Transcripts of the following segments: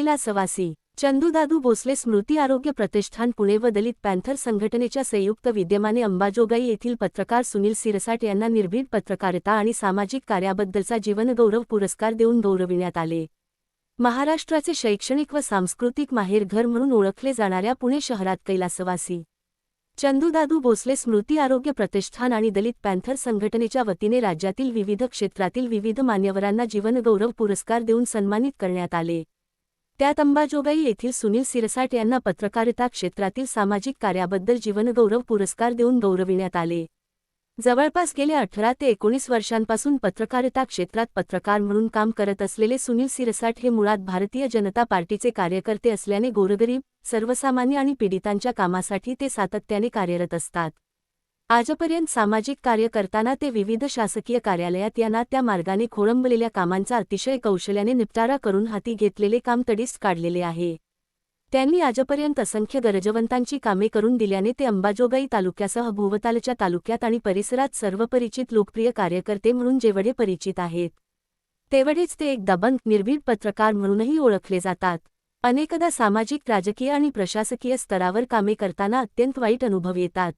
कैलासवासी चंदूदादू भोसले स्मृती आरोग्य प्रतिष्ठान पुणे व दलित पॅन्थर संघटनेच्या संयुक्त विद्यमाने अंबाजोगाई येथील पत्रकार सुनील सिरसाट यांना निर्भीड पत्रकारिता आणि सामाजिक कार्याबद्दलचा जीवनगौरव पुरस्कार देऊन गौरविण्यात आले. महाराष्ट्राचे शैक्षणिक व सांस्कृतिक माहेरघर म्हणून ओळखले जाणाऱ्या पुणे शहरात कैलासवासी चंदूदादू भोसले स्मृती आरोग्य प्रतिष्ठान आणि दलित पॅन्थर संघटनेच्या वतीने राज्यातील विविध क्षेत्रातील विविध मान्यवरांना जीवनगौरव पुरस्कार देऊन सन्मानित करण्यात आले. त्यात अंबाजोगाई येथील सुनील सिरसाट यांना पत्रकारिता क्षेत्रातील सामाजिक कार्याबद्दल जीवनगौरव पुरस्कार देऊन गौरविण्यात आले. जवळपास गेल्या अठरा ते एकोणीस वर्षांपासून पत्रकारिता क्षेत्रात पत्रकार म्हणून काम करत असलेले सुनील सिरसाट हे मुळात भारतीय जनता पार्टीचे कार्यकर्ते असल्याने गोरगरीब सर्वसामान्य आणि पीडितांच्या कामासाठी ते सातत्याने कार्यरत असतात. आजपर्यंत सामाजिक कार्य करताना ते विविध शासकीय कार्यालयात यांना त्या मार्गाने खोळंबलेल्या कामांचा अतिशय कौशल्याने निपटारा करून हाती घेतलेले काम तडीस काढलेले आहे. त्यांनी आजपर्यंत असंख्य गरजवंतांची कामे करून दिल्याने ते अंबाजोगाई तालुक्यासह भोवतालच्या तालुक्यात आणि परिसरात सर्वपरिचित लोकप्रिय कार्यकर्ते म्हणून जेवढे परिचित आहेत तेवढेच ते एक दबंग निर्भीड पत्रकार म्हणूनही ओळखले जातात. अनेकदा सामाजिक राजकीय आणि प्रशासकीय स्तरावर कामे करताना अत्यंत वाईट अनुभव येतात.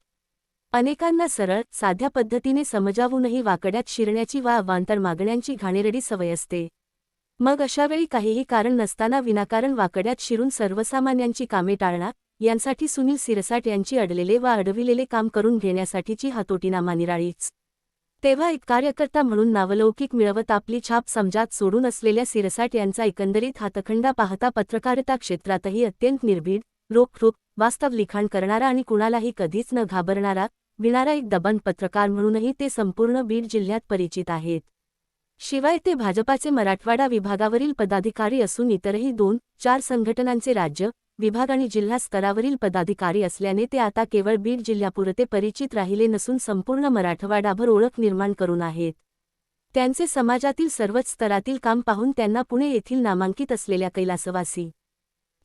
अनेकांना सरळ साध्या पद्धतीने समजावूनही वाकड्यात शिरण्याची वा अवांतर मागण्यांची घाणेरडी सवय असते. मग अशावेळी काहीही कारण नसताना विनाकारण वाकड्यात शिरून सर्वसामान्यांची कामे टाळणार यांसाठी सुनील सिरसाट यांची अडलेले वा अडविलेले काम करून घेण्यासाठीची हातोटीनामा निराळीच. तेव्हा एक कार्यकर्ता म्हणून नावलौकिक मिळवत आपली छाप समजात सोडून असलेल्या सिरसाट यांचा एकंदरीत हातखंडा पाहता पत्रकारिता क्षेत्रातही अत्यंत निर्भीड रोखठोक वास्तव लिखाण करणारा आणि कुणालाही कधीच न घाबरणारा विणारा एक दबन पत्रकार म्हणूनही ते संपूर्ण बीड जिल्ह्यात परिचित आहेत. शिवाय ते भाजपाचे मराठवाडा विभागावरील पदाधिकारी असून इतरही दोन चार संघटनांचे राज्य विभाग आणि जिल्हा स्तरावरील पदाधिकारी असल्याने ते आता केवळ बीड जिल्ह्यापुरते परिचित राहिले नसून संपूर्ण मराठवाडाभर ओळख निर्माण करून आहेत. त्यांचे समाजातील सर्वच स्तरातील काम पाहून त्यांना पुणे येथील नामांकित असलेल्या कैलासवासी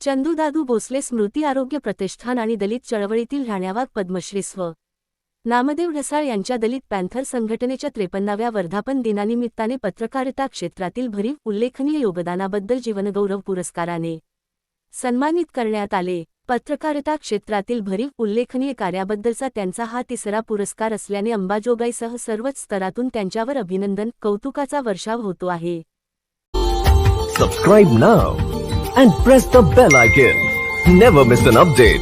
चंदूदादू भोसले स्मृती आरोग्य प्रतिष्ठान आणि दलित चळवळीतील राण्यावाग पद्मश्री स्व. नामदेव ढसाळ यांच्या दलित पॅन्थर संघटनेच्या त्रेपन्नाव्या वर्धापन दिनानिमित्ताने पत्रकारिता क्षेत्रातील भरीव उल्लेखनीय योगदानाबद्दल जीवनगौरव पुरस्काराने सन्मानित करण्यात आले. पत्रकारिता क्षेत्रातील भरीव उल्लेखनीय कार्याबद्दलचा त्यांचा हा तिसरा पुरस्कार असल्याने अंबाजोगाईसह सर्वच स्तरातून त्यांच्यावर अभिनंदन कौतुकाचा वर्षाव होतो आहे. Subscribe now and press the bell icon never miss an update